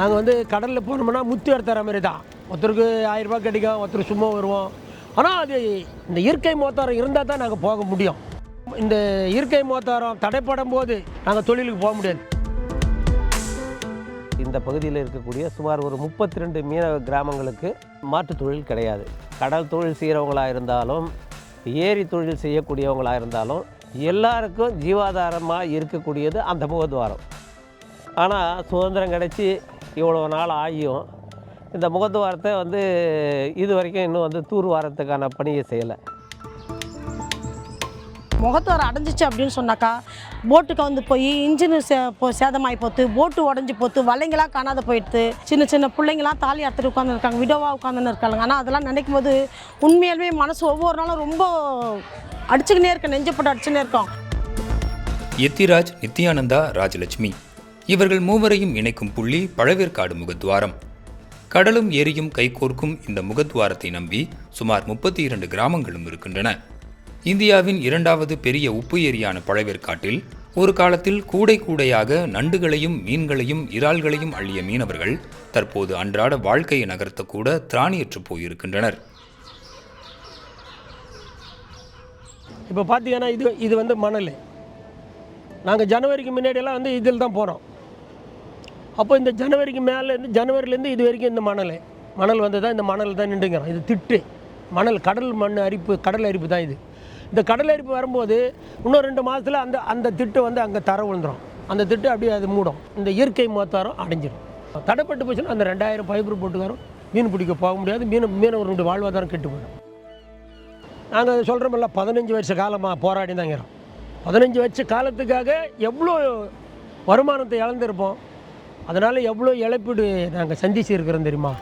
நாங்கள் வந்து கடலில் போனோம்னா முத்து எடுத்துற மாதிரி தான். ஒருத்தருக்கு ஆயிரம் ரூபாய் கிடைக்கும் ஒருத்தர் சும்மா வருவோம். ஆனால் அது இந்த இயற்கை மோத்தாரம் இருந்தால் தான் நாங்கள் போக முடியும். இந்த இயற்கை மோத்தாரம் தடைப்படும் போது நாங்கள் தொழிலுக்கு போக முடியாது. இந்த பகுதியில் இருக்கக்கூடிய சுமார் ஒரு முப்பத்தி ரெண்டு மீனவ கிராமங்களுக்கு மாற்றுத் தொழில் கிடையாது. கடல் தொழில் செய்கிறவங்களாக இருந்தாலும் ஏரி தொழில் செய்யக்கூடியவங்களாக இருந்தாலும் எல்லாருக்கும் ஜீவாதாரமாக இருக்கக்கூடியது அந்த முகத்வாரம் ஆனால் சுதந்திரம் கிடைச்சி இவ்வளோ நாள் ஆகியும். இந்த முகத்வாரத்தை வந்து இது வரைக்கும் இன்னும் வந்து தூர்வாரத்துக்கான பணியை செய்யலை. முகத்தோரை அடைஞ்சிச்சு அப்படின்னு சொன்னாக்கா போட்டுக்கு வந்து போய் இன்ஜின் சே போ சேதமாகி போத்து போட்டு உடஞ்சி போத்து வலைங்களாம் காணாத போயிடுது சின்ன சின்ன பிள்ளைங்களாம் தாலி அறுத்துட்டு உட்காந்துருக்காங்க விடோவாக உட்காந்துன்னு இருக்காங்க ஆனால் அதெல்லாம் நினைக்கும் போது உண்மையாலுமே மனசு ஒவ்வொரு நாளும் ரொம்ப அடிச்சுக்கினே இருக்க நெஞ்சு போட்டு அடிச்சுனே இருக்கோம். எத்திராஜ் நித்யானந்தா ராஜலட்சுமி. இவர்கள் மூவரையும் இணைக்கும் புள்ளி பழவேற்காடு முகத்வாரம். கடலும் ஏரியும் கைகோர்க்கும் இந்த முகத்வாரத்தை நம்பி சுமார் முப்பத்தி இரண்டு கிராமங்களும் இருக்கின்றன. இந்தியாவின் இரண்டாவது பெரிய உப்பு ஏரியான பழவேற்காட்டில் ஒரு காலத்தில் கூடை கூடையாக நண்டுகளையும் மீன்களையும் இறால்களையும் அள்ளிய மீனவர்கள் தற்போது அன்றாட வாழ்க்கையை நகர்த்தக்கூட திராணியற்று போயிருக்கின்றனர். இப்போ பார்த்தீங்கன்னா இது இது வந்து மணல். நாங்கள் ஜனவரிக்கு முன்னாடியெல்லாம் வந்து இதில் தான் போகிறோம் அப்போ இந்த ஜனவரிக்கு மேலேருந்து ஜனவரிலேருந்து இது வரைக்கும் இந்த மணல் மணல் வந்து தான் இந்த மணல் தான் நின்றுங்கிறோம் இது திட்டு மணல் கடல் மண் அரிப்பு கடல் அரிப்பு தான் இது. இந்த கடல் அரிப்பு வரும்போது இன்னும் ரெண்டு மாதத்தில் அந்த அந்த திட்டு வந்து அங்கே தர விழுந்துடும் அந்த திட்டு அப்படியே அது மூடும். இந்த இயற்கை மோத்தாரம் அடைஞ்சிடும் தடைப்பட்டு போச்சுன்னா அந்த ரெண்டாயிரம் பைபர் போட்டுக்காரும். மீன் பிடிக்க போக முடியாது. மீன் மீனவர்களுடைய வாழ்வாதாரம் கெட்டு போயிடும். நாங்கள் சொல்கிறோமில்ல பதினஞ்சு வருஷ காலமாக போராடி தாங்கிறோம் பதினஞ்சு வருஷ காலத்துக்காக எவ்வளோ வருமானத்தை இழந்திருப்போம். அதனால் எவ்வளோ இழப்பீடு நாங்கள் சந்திச்சிருக்கிறோம் தெரியுமா?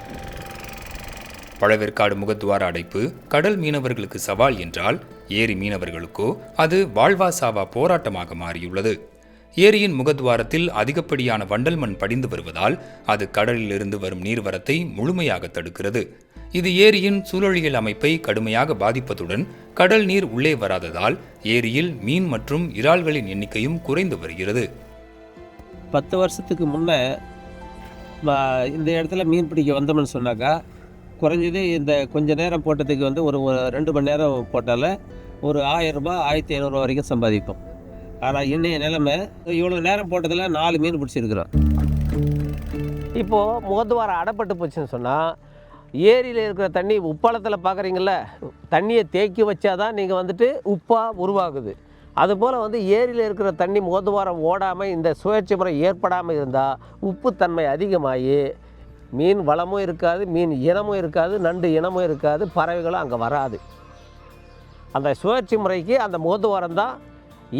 பழவேற்காடு முகத்துவார அடைப்பு கடல் மீனவர்களுக்கு சவால் என்றால் ஏரி மீனவர்களுக்கோ அது வாழ்வா சாவா போராட்டமாக மாறியுள்ளது. ஏரியின் முகத்துவாரத்தில் அதிகப்படியான வண்டல் மண் படிந்து வருவதால் அது கடலிலிருந்து வரும் நீர்வரத்தை முழுமையாக தடுக்கிறது. இது ஏரியின் சூழலியல் அமைப்பை கடுமையாக பாதிப்பதுடன் கடல் நீர் உள்ளே வராததால் ஏரியில் மீன் மற்றும் இறால்களின் எண்ணிக்கையும் குறைந்து வருகிறது. பத்து வருஷத்துக்கு முன்னே இந்த இடத்துல மீன் பிடிக்க வந்தோம்னு சொன்னாக்கா குறைஞ்சது இந்த கொஞ்ச நேரம் போட்டதுக்கு வந்து ஒரு ரெண்டு மணி நேரம் போட்டால ஒரு ஆயிரரூபா ஆயிரத்தி ஐநூறுரூவா வரைக்கும் சம்பாதிப்போம். ஆனால் இன்றைய நிலைமை இவ்வளோ நேரம் போட்டதில் நாலு மீன் பிடிச்சிருக்கிறோம். இப்போது முகத்துவாரம் அடைப்பட்டு போச்சுன்னு சொன்னால் ஏரியில் இருக்கிற தண்ணி உப்பாளத்தில் பார்க்குறீங்கள தண்ணியை தேக்கி வச்சாதான் நீங்கள் வந்துட்டு உப்பாக உருவாகுது. அதுபோல் வந்து ஏரியில் இருக்கிற தண்ணி முகத்துவாரம் ஓடாமல் இந்த சுழற்சி முறை ஏற்படாமல் இருந்தால் உப்புத்தன்மை அதிகமாகி மீன் வளமும் இருக்காது மீன் இனமும் இருக்காது நண்டு இனமும் இருக்காது பறவைகளும் அங்கே வராது. அந்த சுழற்சி முறைக்கு அந்த முகத்துவாரம் தான்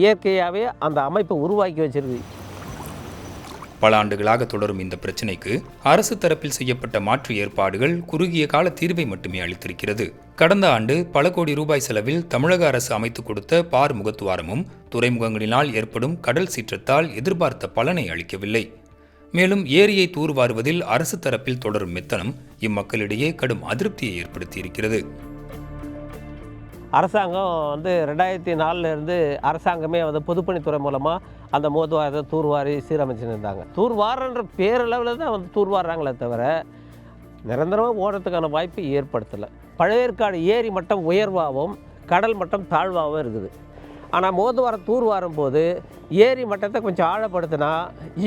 இயற்கையாகவே அந்த அமைப்பை உருவாக்கி வச்சிருக்கு. பல ஆண்டுகளாக தொடரும் இந்த பிரச்சினைக்கு அரசு தரப்பில் செய்யப்பட்ட மாற்று ஏற்பாடுகள் குறுகிய கால தீர்வை மட்டுமே அளித்திருக்கிறது. கடந்த ஆண்டு பல கோடி ரூபாய் செலவில் தமிழக அரசு அமைத்துக் கொடுத்த பார் முகத்துவாரமும் துறைமுகங்களினால் ஏற்படும் கடல் சீற்றத்தால் எதிர்பார்த்த பலனை அளிக்கவில்லை. மேலும் ஏரியை தூர்வாருவதில் அரசு தரப்பில் தொடரும் மெத்தனம் இம்மக்களிடையே கடும் அதிருப்தியை ஏற்படுத்தியிருக்கிறது. அரசாங்கம் வந்து ரெண்டாயிரத்தி நாலுலேருந்து அரசாங்கமே வந்து பொதுப்பணித்துறை மூலமாக அந்த மோதுவாரத்தை தூர்வாரி சீரமைச்சுன்னு இருந்தாங்க தூர்வாரன்ற பேரளவில் தான் வந்து தூர்வாடுறாங்களே தவிர நிரந்தரமாக ஓடுறதுக்கான வாய்ப்பு ஏற்படுத்தலை. பழையற்காடு ஏரி மட்டம் உயர்வாகவும் கடல் மட்டம் தாழ்வாகவும் இருக்குது. ஆனால் மோதுவாரம் தூர்வாரும் போது ஏரி மட்டத்தை கொஞ்சம் ஆழப்படுத்தினா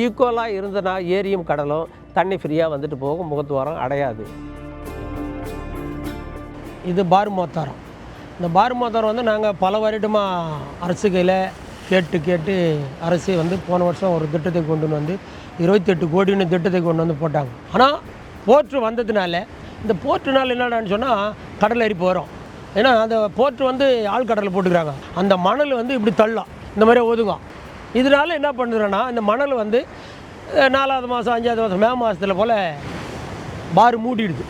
ஈக்குவலாக இருந்தனா ஏரியும் கடலும் தண்ணி ஃப்ரீயாக வந்துட்டு போகும் முகத்துவாரம் அடையாது. இது பார் மோத்தாரம். இந்த பார் வந்து நாங்கள் பல வருடமாக அரசு கையில் கேட்டு கேட்டு அரசு வந்து போன வருஷம் ஒரு திட்டத்தை கொண்டு வந்து இருபத்தெட்டு கோடின்னு திட்டத்தை கொண்டு வந்து போட்டாங்க. ஆனால் போற்று வந்ததுனால இந்த போற்றுனால என்னடான்னு சொன்னால் கடல் அரிப்பு வரும் ஏன்னா அந்த போற்று வந்து ஆழ்கடலில் போட்டுக்கிறாங்க. அந்த மணல் வந்து இப்படி தள்ளும். இந்த மாதிரி ஒதுங்கும். இதனால என்ன பண்ணுறேன்னா இந்த மணல் வந்து நாலாவது மாதம் அஞ்சாவது மாதம் மே மாதத்தில் போல் பார் மூடிடுது.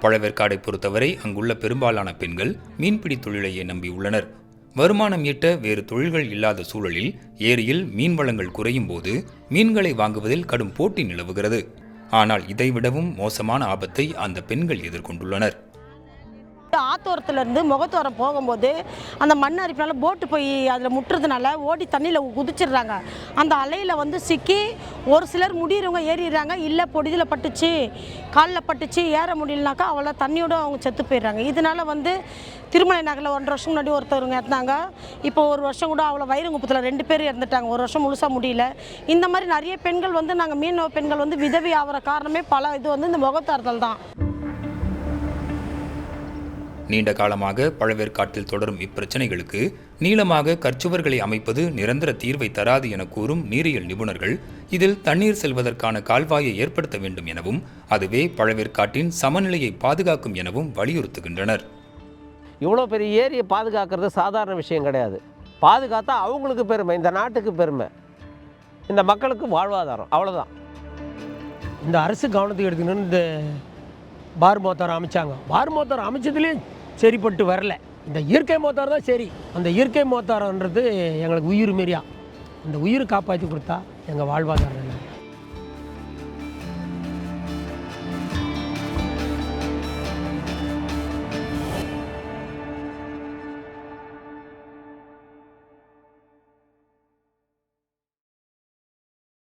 பழவேற்காடை பொறுத்தவரை அங்குள்ள பெரும்பாலான பெண்கள் மீன்பிடி தொழிலையே நம்பியுள்ளனர் வருமானம் ஈட்ட வேறு தொழில்கள் இல்லாத சூழலில் ஏரியில் மீன் வளங்கள் குறையும் போது மீன்களை வாங்குவதில் கடும் போட்டி நிலவுகிறது. ஆனால் இதைவிடவும் மோசமான ஆபத்தை அந்த பெண்கள் எதிர்கொண்டுள்ளனர். ஆத்தோரத்துலேருந்து முகத்தோரம் போகும்போது அந்த மண் அரிப்பினால போட்டு போய் அதில் முட்டுறதுனால ஓடி தண்ணியில் குதிச்சிடுறாங்க. அந்த அலையில் வந்து சிக்கி ஒரு சிலர் முடியிறவங்க ஏறிடுறாங்க. இல்லை பொடிதில் பட்டுச்சு காலில் பட்டுச்சு ஏற முடியலனாக்கா அவ்வளோ தண்ணியோட அவங்க செத்து போயிடுறாங்க. இதனால் வந்து திருமலை நகரில் ஒன்றரை வருஷம் முன்னாடி ஒருத்தவங்க இறந்தாங்க. இப்போ ஒரு வருஷம் கூட அவ்வளோ வைரங்குப்பத்தில் ரெண்டு பேர் இறந்துட்டாங்க. ஒரு வருஷம் முழுசாக முடியல. இந்த மாதிரி நிறைய பெண்கள் வந்து நாங்கள் மீனவ பெண்கள் வந்து விதவி ஆகிற காரணமே பல இது வந்து இந்த முகத்தாறுதல் தான். நீண்ட காலமாக பழவேற்காட்டில் தொடரும் இப்பிரச்சனைகளுக்கு நீளமாக கற்சுவர்களை அமைப்பது நிரந்தர தீர்வை தராது என கூறும் நீரியல் நிபுணர்கள் இதில் தண்ணீர் செல்வதற்கான கால்வாயை ஏற்படுத்த வேண்டும் எனவும் அதுவே பழவேற்காட்டின் சமநிலையை பாதுகாக்கும் எனவும் வலியுறுத்துகின்றனர். இவ்வளோ பெரிய ஏரியை பாதுகாக்கிறது சாதாரண விஷயம் கிடையாது. பாதுகாத்தா அவங்களுக்கு பெருமை இந்த நாட்டுக்கு பெருமை. இந்த மக்களுக்கு வாழ்வாதாரம் அவ்வளோதான் இந்த அரசு கவனத்துக்கு எடுத்துக்கணும்னு இந்த பார் மோத்தார் அமைச்சாங்க. பார் மோத்தார் அமைச்சதுலேயும் சரிப்பட்டு வரல. இந்த இயற்கை மோத்தார் தான் சரி. அந்த இயற்கை மோத்தாரன்றது எங்களுக்கு உயிர் மாரியா. அந்த உயிர் காப்பாற்றி கொடுத்தா எங்கள் வாழ்வாதாரம்